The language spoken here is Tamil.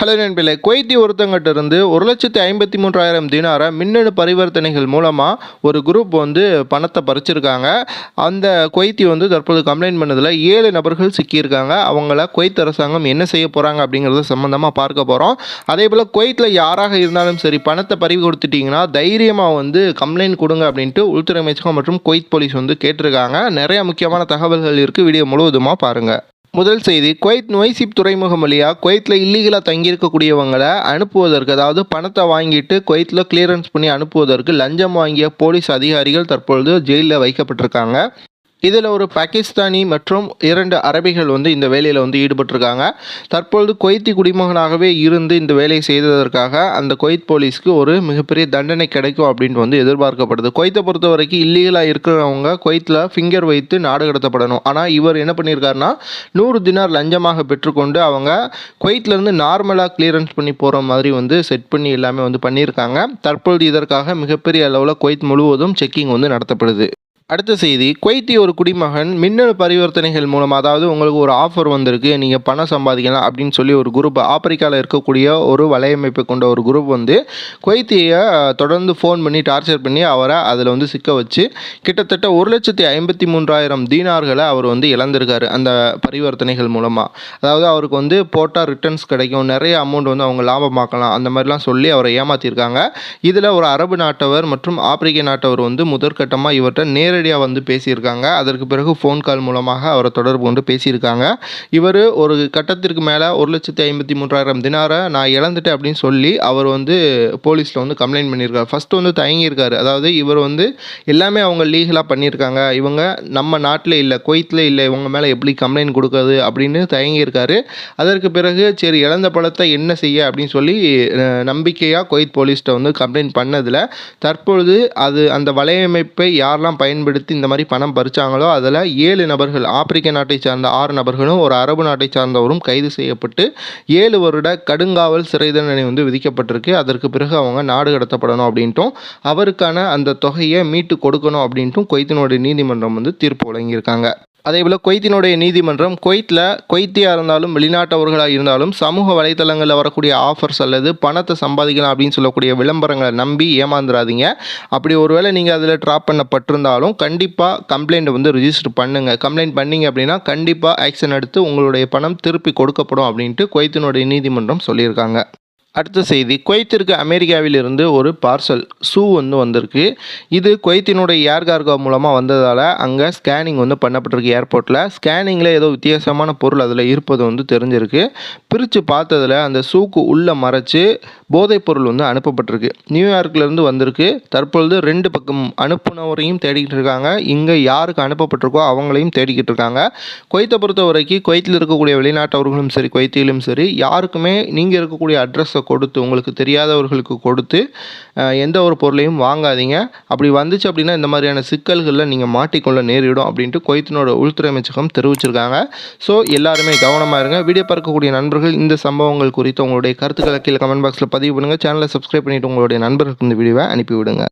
ஹலோ நண்பர்களே குவைத்தி ஒருத்தங்கிட்ட இருந்து ஒரு லட்சத்தி ஐம்பத்தி மூன்றாயிரம் தினார மின்னணு பரிவர்த்தனைகள் மூலமாக ஒரு குரூப் வந்து பணத்தை பறிச்சிருக்காங்க. அந்த குவைத்தி வந்து தற்போது கம்ப்ளைண்ட் பண்ணதில் ஏழு நபர்கள் சிக்கியிருக்காங்க. அவங்கள குவைத் அரசாங்கம் என்ன செய்ய போகிறாங்க அப்படிங்கிறத சம்மந்தமாக பார்க்க போகிறோம் அதே போல் குவைத்தில் யாராக இருந்தாலும் சரி பணத்தை பறிவு கொடுத்துட்டிங்கன்னா தைரியமாக வந்து கம்ப்ளைண்ட் கொடுங்க அப்படின்ட்டு உள்துறை அமைச்சகம் மற்றும் குவைத் போலீஸ் வந்து கேட்டிருக்காங்க. நிறைய முக்கியமான தகவல்கள் இருக்குது வீடியோ முழுவதுமாக பாருங்கள் முதல் செய்தி குவைத் நொய்சிப் துறைமுகம் வழியாக குவைத்தில் இல்லீகலாக தங்கியிருக்கக்கூடியவங்களை அனுப்புவதற்கு அதாவது பணத்தை வாங்கிட்டு குவைத்தில் கிளியரன்ஸ் பண்ணி அனுப்புவதற்கு லஞ்சம் வாங்கிய போலீஸ் அதிகாரிகள் தற்பொழுது ஜெயிலில் வைக்கப்பட்டிருக்காங்க. இதில் ஒரு பாகிஸ்தானி மற்றும் இரண்டு அரபிகள் வந்து இந்த வேலையில் வந்து ஈடுபட்டிருக்காங்க. தற்பொழுது கொய்த்தி குடிமகனாகவே இருந்து இந்த வேலையை செய்ததற்காக அந்த கொய்த் போலீஸ்க்கு ஒரு மிகப்பெரிய தண்டனை கிடைக்கும் அப்படின்ட்டு வந்து எதிர்பார்க்கப்படுது. கொய்த்தை பொறுத்த வரைக்கும் இல்லீகலாக இருக்கிறவங்க கொய்த்தில் ஃபிங்கர் வைத்து நாடு கடத்தப்படணும். ஆனால் இவர் என்ன பண்ணியிருக்காருன்னா நூறு தினார் லஞ்சமாக பெற்றுக்கொண்டு அவங்க கொய்த்லேருந்து நார்மலாக கிளியரன்ஸ் பண்ணி போகிற மாதிரி வந்து செட் பண்ணி எல்லாமே வந்து பண்ணியிருக்காங்க. தற்பொழுது இதற்காக மிகப்பெரிய அளவில் கொய்த் முழுவதும் செக்கிங் வந்து நடத்தப்படுது. அடுத்த செய்தி குவைத்தி ஒரு குடிமகன் மின்னணு பரிவர்த்தனைகள் மூலம் அதாவது உங்களுக்கு ஒரு ஆஃபர் வந்திருக்கு நீங்கள் பணம் சம்பாதிக்கலாம் அப்படின்னு சொல்லி ஒரு குரூப் ஆப்பிரிக்காவில் இருக்கக்கூடிய ஒரு வலையமைப்பை கொண்ட ஒரு குரூப் வந்து குவைத்தியை தொடர்ந்து ஃபோன் பண்ணி டார்ச்சர் பண்ணி அவரை அதில் வந்து சிக்க வச்சு கிட்டத்தட்ட ஒரு லட்சத்தி ஐம்பத்தி மூன்றாயிரம் தீனார்களை அவர் வந்து இழந்திருக்காரு அந்த பரிவர்த்தனைகள் மூலமாக அதாவது அவருக்கு வந்து போட்டால் ரிட்டர்ன்ஸ் கிடைக்கும் நிறைய அமௌண்ட் வந்து அவங்க லாபமாக்கலாம் அந்த மாதிரிலாம் சொல்லி அவரை ஏமாற்றிருக்காங்க இதில் ஒரு அரபு நாட்டவர் மற்றும் ஆப்பிரிக்க நாட்டவர் வந்து முதற்கட்டமாக இவர்கிட்ட நேர நேரடியாக வந்து பேசியிருக்காங்க. அதற்கு பிறகு ஃபோன் கால் மூலமாக அவரை தொடர்பு கொண்டு பேசியிருக்காங்க. இவர் ஒரு கட்டத்திற்கு மேலே ஒரு லட்சத்தி ஐம்பத்தி மூன்றாயிரம் தினாரை நான் இழந்துட்டேன் அப்படின்னு சொல்லி அவர் வந்து போலீஸில் வந்து கம்ப்ளைண்ட் பண்ணியிருக்காரு. ஃபஸ்ட்டு வந்து தயங்கியிருக்காரு. அதாவது இவர் வந்து எல்லாமே அவங்க லீகலாக பண்ணியிருக்காங்க. இவங்க நம்ம நாட்டில் இல்லை கொய்த்தில் இல்லை இவங்க மேலே எப்படி கம்ப்ளைண்ட் கொடுக்குறது அப்படின்னு தயங்கியிருக்காரு. அதற்கு பிறகு சரி இழந்த பழத்தை என்ன செய்ய அப்படின்னு சொல்லி நம்பிக்கையாக கொய்த் போலீஸ்கிட்ட வந்து கம்ப்ளைண்ட் பண்ணதில் தற்பொழுது அது அந்த வலையமைப்பை யாரெல்லாம் பயன்படுத்தி இந்த மாதிரி பணம் பறிச்சாங்களோ அதில் ஏழு நபர்கள் ஆப்பிரிக்க நாட்டை சார்ந்த ஆறு நபர்களும் ஒரு அரபு நாட்டை சார்ந்தவரும் கைது செய்யப்பட்டு ஏழு வருட கடுங்காவல் சிறை தண்டனை வந்து விதிக்கப்பட்டிருக்கு. அதற்கு பிறகு அவங்க நாடு கடத்தப்படணும் அப்படின்ட்டும் அவருக்கான அந்த தொகையை மீட்டு கொடுக்கணும் அப்படின்ட்டும் கொய்த்தினுடைய நீதிமன்றம் வந்து தீர்ப்பு வழங்கியிருக்காங்க. அதேபோல் கொய்த்தினுடைய நீதிமன்றம் கொய்த்தில் கொய்த்தியாக இருந்தாலும் வெளிநாட்டவர்களாக இருந்தாலும் சமூக வலைத்தளங்களில் வரக்கூடிய ஆஃபர்ஸ் அல்லது பணத்தை சம்பாதிக்கலாம் அப்படின்னு சொல்லக்கூடிய விளம்பரங்களை நம்பி ஏமாந்துடாதீங்க அப்படி ஒருவேளை நீங்கள் அதில் ட்ராப் பண்ணப்பட்டிருந்தாலும் கண்டிப்பாக கம்ப்ளைண்ட் வந்து ரிஜிஸ்டர் பண்ணுங்கள் கம்ப்ளைண்ட் பண்ணீங்க அப்படின்னா கண்டிப்பாக ஆக்ஷன் எடுத்து உங்களுடைய பணம் திருப்பி கொடுக்கப்படும் அப்படின்ட்டு கொய்த்தினுடைய நீதிமன்றம் சொல்லியிருக்காங்க. அடுத்த செய்தி குவைத்திற்கு அமெரிக்காவிலிருந்து ஒரு பார்சல் ஷூ வந்து வந்திருக்கு. இது குவைத்தினுடைய ஏர் கார்கோ மூலமாக வந்ததால் அங்கே ஸ்கேனிங் வந்து பண்ணப்பட்டிருக்கு ஏர்போர்ட்டில் ஸ்கேனிங்கில் ஏதோ வித்தியாசமான பொருள் அதில் இருப்பது வந்து தெரிஞ்சிருக்கு. பிரித்து பார்த்ததில் அந்த ஷூக்கு உள்ளே மறைச்சு போதைப் பொருள் வந்து அனுப்பப்பட்டிருக்கு. நியூயார்க்லேருந்து வந்திருக்கு. தற்பொழுது ரெண்டு பக்கம் அனுப்புனவரையும் தேடிக்கிட்டு இருக்காங்க. இங்கே யாருக்கு அனுப்பப்பட்டிருக்கோ அவங்களையும் தேடிக்கிட்டு இருக்காங்க. குவைத்தை பொறுத்த வரைக்கும் குவைத்தில் இருக்கக்கூடிய வெளிநாட்டவர்களும் சரி குவைத்திலும் சரி யாருக்குமே நீங்கள் இருக்கக்கூடிய அட்ரஸ் கொடுத்து உங்களுக்கு தெரியாதவர்களுக்கு கொடுத்து எந்த ஒரு பொருளையும் வாங்காதீங்க. அப்படி வந்துச்சு அப்படின்னா இந்த மாதிரியான சிக்கல்களில் நீங்கள் மாட்டிக்கொள்ள நேரிடும் அப்படின்ட்டு குவைத்தினோட உள்துறை அமைச்சகம் தெரிவிச்சிருக்காங்க. ஸோ எல்லாருமே கவனமாக இருங்க. வீடியோ பார்க்கக்கூடிய நண்பர்கள் இந்த சம்பவங்கள் குறித்து உங்களுடைய கருத்துக்களை கீழே கமெண்ட் பாக்ஸில் பதிவு பண்ணுங்கள் சேனலை சப்ஸ்கிரைப் பண்ணிவிட்டு உங்களுடைய நண்பர்களுக்கு இந்த வீடியோவை அனுப்பிவிடுங்க.